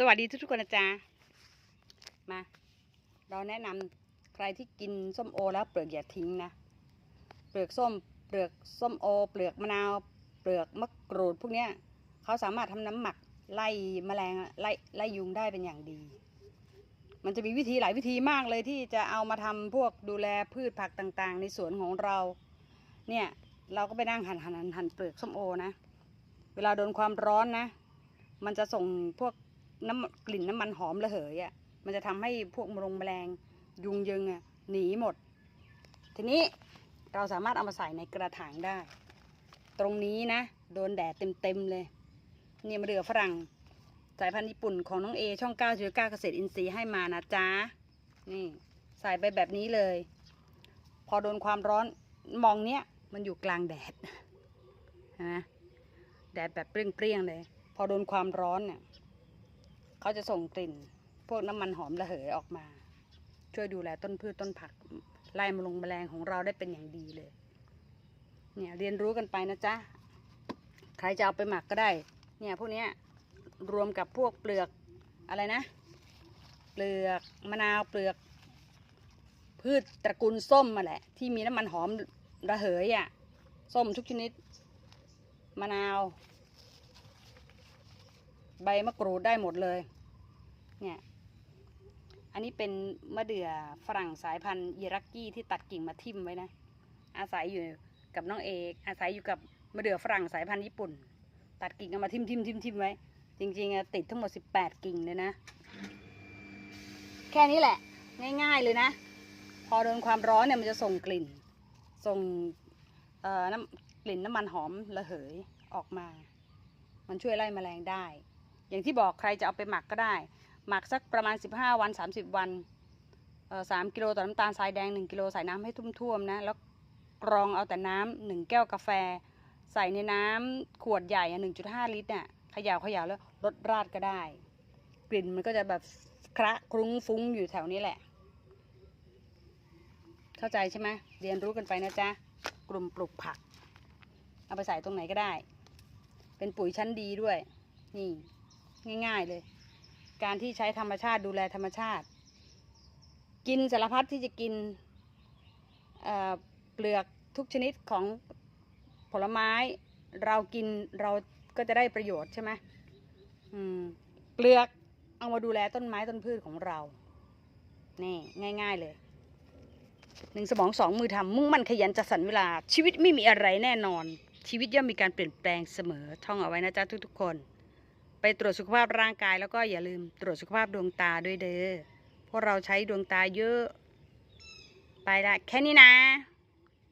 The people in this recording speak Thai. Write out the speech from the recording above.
สวัสดีทุกทุกคนนะจ๊ะมา เราแนะนำใครที่กินส้มโอแล้วเปลือกอย่าทิ้งนะ เปลือกส้ม เปลือกส้มโอ เปลือกมะนาว เปลือกมะกรูดพวกเนี้ยเขาสามารถทำน้ำหมักไล่แมลงไล่ไล่ยุงได้เป็นอย่างดี มันจะมีวิธีหลายวิธีมากเลยที่จะเอามาทำพวกดูแลพืชผักต่างๆ ในสวนของเรา เนี่ยเราก็ไปนั่งหันหั่นหั่นหั่นเปลือกส้มโอนะ เวลาโดนความร้อนนะ มันจะส่งพวก น้ำกลิ่นน้ำมันหอมระเหยอะ่ะมันจะทำให้พวกมลงแมลงยุงยึงอะ่ะหนีหมด ทีนี้เราสามารถเอามาใส่ในกระถางได้ ตรงนี้นะ โดนแดดเต็มๆเลย นี่มะเดื่อฝรั่งสายพันธุ์ญี่ปุ่นของน้องเอช่อง9ก้าจุดเก้าเกษตรอินทรีย์ให้มานะจ๊ะนี่ใส่ไปแบบนี้เลย พอโดนความร้อนมองเนี้ยมันอยู่กลางแดดนะแดดแบบเปรี้ยงๆเลย พอโดนความร้อนเนี่ย เขาจะส่งกลิ่น พวกน้ำมันหอมระเหยออกมา ช่วยดูแลต้นพืชต้นผักไล่มลงแมลงของเราได้เป็นอย่างดีเลย เนี่ยเรียนรู้กันไปนะจ๊ะ ใครจะเอาไปหมักก็ได้ เนี่ยพวกนี้รวมกับพวกเปลือกอะไรนะ เปลือกมะนาวเปลือกพืชตระกูลส้มมาแหละ ที่มีน้ำมันหอมระเหยอะ่ะ ส้มทุกชนิด มะนาว ใบมะกรูดได้หมดเลย เนี่ย อันนี้เป็นมะเดื่อฝรั่งสายพันธุ์อิรักกี้ที่ตัดกิ่งมาทิ่มไว้นะ อาศัยอยู่กับน้องเอก อาศัยอยู่กับมะเดื่อฝรั่งสายพันธุ์ญี่ปุ่น ตัดกิ่งเอามาทิ่มทิ่มทิ่มทิ่มไว้ จริงๆอะติดทั้งหมดสิบแปดกิ่งเลยนะ แค่นี้แหละ ง่ายๆเลยนะ พอโดนความร้อนเนี่ยมันจะส่งกลิ่น ส่งน้ำกลิ่นน้ำมันหอมระเหยออกมา มันช่วยไล่แมลงได้ อย่างที่บอกใครจะเอาไปหมักก็ได้ หมักสักประมาณ 15 วัน 30 วันสามกิโลต่อน้ำตาลทรายแดง 1 กิโลใส่น้ำให้ท่วมๆนะแล้วกรองเอาแต่น้ำหนึ่งแก้วกาแฟ ใส่ในน้ำขวดใหญ่อะ1.5ลิตรน่ะเขย่าเขย่าแล้วรดราดก็ได้ กลิ่นมันก็จะแบบคระคลุ้งฟุ้งอยู่แถวนี้แหละ เข้าใจใช่ไหมเรียนรู้กันไปนะจ๊ะ กลุ่มปลูกผัก เอาไปใส่ตรงไหนก็ได้ เป็นปุ๋ยชั้นดีด้วย นี่ ง่าย ๆเลย การที่ใช้ธรรมชาติดูแลธรรมชาติ กินสารพัดที่จะกินเเปลือกทุกชนิดของผลไม้ เรากินเราก็จะได้ประโยชน์ใช่ไหมมเปลือกเอามาดูแลต้นไม้ต้นพืชของเรานี่ง่าย ๆเลยหนึ่งสมองสองมือทำมุ่งมั่นขยันจัดสรรเวลา ชีวิตไม่มีอะไรแน่นอน ชีวิตย่อมมีการเปลี่ยนแปลงเสมอท่องเอาไว้นะจ๊ะทุกๆคน ไปตรวจสุขภาพร่างกายแล้วก็อย่าลืมตรวจสุขภาพดวงตาด้วยเด้อเพราะเราใช้ดวงตาเยอะ ไปละแค่นี้นะ